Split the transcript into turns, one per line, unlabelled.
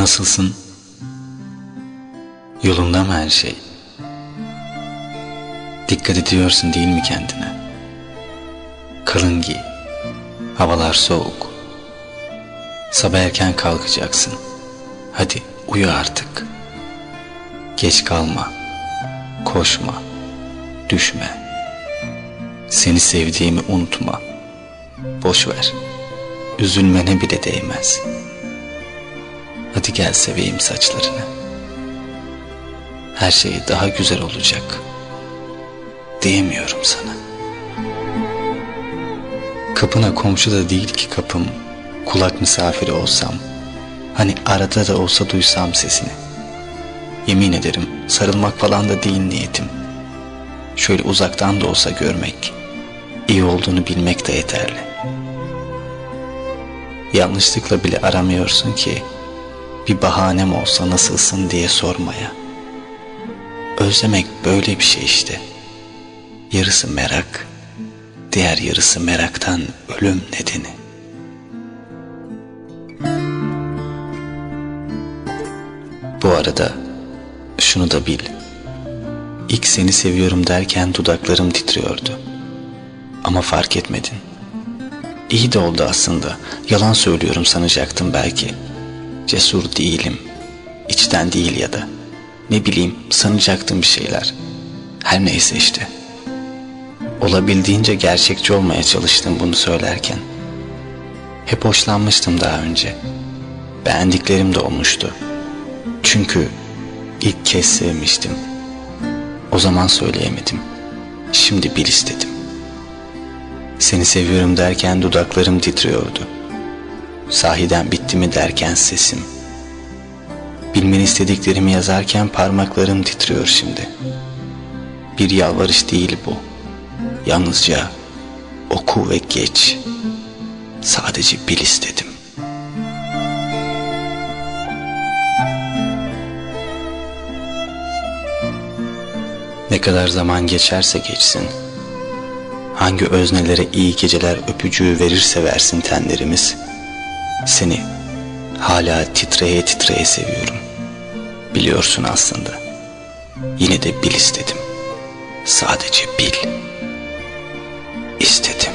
Nasılsın? Yolunda mı her şey? Dikkat ediyorsun değil mi kendine? Kalın giy. Havalar soğuk. Sabah erken kalkacaksın. Hadi uyu artık. Geç kalma. Koşma. Düşme. Seni sevdiğimi unutma. Boş ver. Üzülmene bile değmez. Hadi gel seveyim saçlarını. Her şey daha güzel olacak. Diyemiyorum sana. Kapına komşu da değil ki kapım. Kulak misafiri olsam. Hani arada da olsa duysam sesini. Yemin ederim sarılmak falan da değil niyetim. Şöyle uzaktan da olsa görmek. iyi olduğunu bilmek de yeterli. Yanlışlıkla bile aramıyorsun ki bir bahanem olsa nasılsın diye sormaya. Özlemek böyle bir şey işte. Yarısı merak, diğer yarısı meraktan ölüm nedeni. Bu arada şunu da bil. İlk seni seviyorum derken dudaklarım titriyordu. Ama fark etmedin. İyi de oldu aslında. Yalan söylüyorum sanacaktım belki. Cesur değilim. İçten değil ya da. Ne bileyim sanacaktım bir şeyler. Her neyse işte. Olabildiğince gerçekçi olmaya çalıştım bunu söylerken. Hep hoşlanmıştım daha önce. Beğendiklerim de olmuştu. Çünkü ilk kez sevmiştim. O zaman söyleyemedim. Şimdi bil istedim. Seni seviyorum derken dudaklarım titriyordu. Sahiden bitti mi derken sesim. Bilmeni istediklerimi yazarken parmaklarım titriyor şimdi. Bir yalvarış değil bu. Yalnızca oku ve geç. Sadece bil istedim. Ne kadar zaman geçerse geçsin, hangi öznelere iyi geceler öpücüğü verirse versin tenlerimiz, seni hala titreye titreye seviyorum. Biliyorsun aslında. Yine de bil istedim. Sadece bil. İstedim.